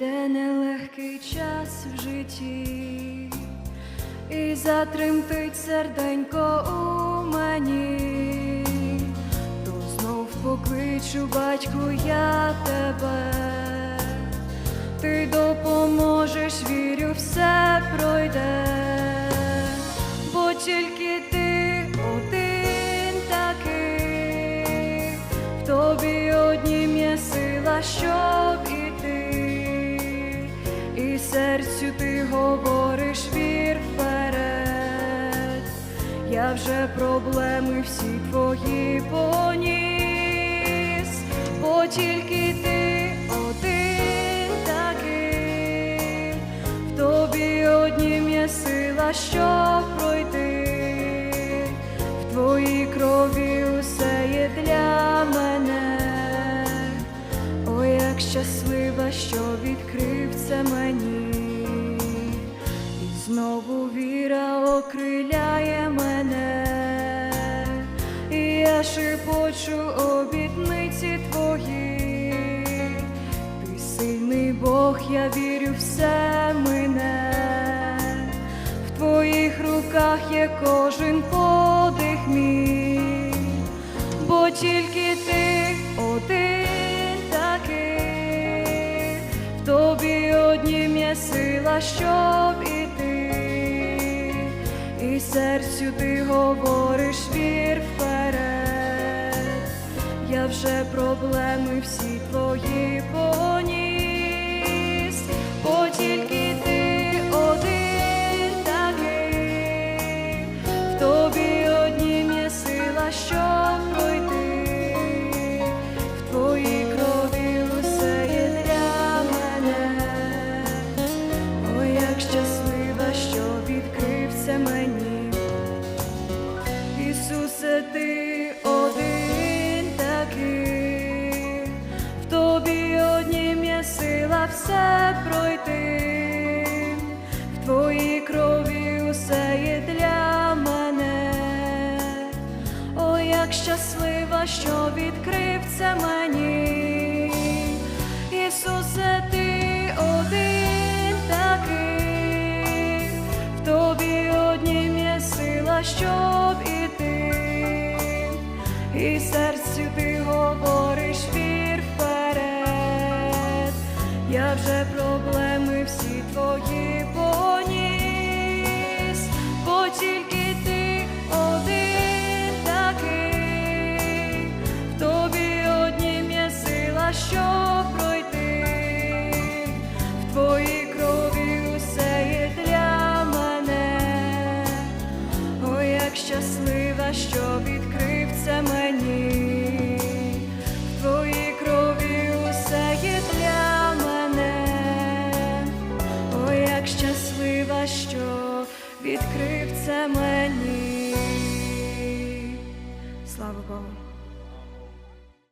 такий час в житті, і затремтить серденько у мені, то знов покличу, батьку, я тебе, ти допоможеш, вірю, все пройде, бо тільки ти один такий, в тобі однім сила, щоб серцю ти говориш вір вперед. Я вже проблеми всі твої поніс, бо тільки ти один такий, в тобі однім є сила, щоб пройти, в твоїй крові щаслива, що відкрив це мені, і знову віра окриляє мене, і я шепочу обітниці твої, ти сильний Бог, я вірю, все мине, в твоїх руках є кожен подих мій. Бо тільки ти один сила, щоб іти, і серцю ти говориш вір вперед. Я вже проблеми всі твої поніс, Ісусе, ти один такий, в тобі однім є сила все пройти, в твоїй крові усе є для мене. Ой, як щаслива, що відкрив це мені. Ісусе, ти один такий, в тобі однім є сила, щоб і серцю ти говориш вір вперед, я вже проблеми всі твої поніс, бо тільки ти один такий, в тобі однім є сила, що пройти, в твоїй крові усе є для мене, о, як щасливо дива, що відкрив це мені, в крові усе є для мене, о, як щаслива, що відкрив це мені. Слава Богу.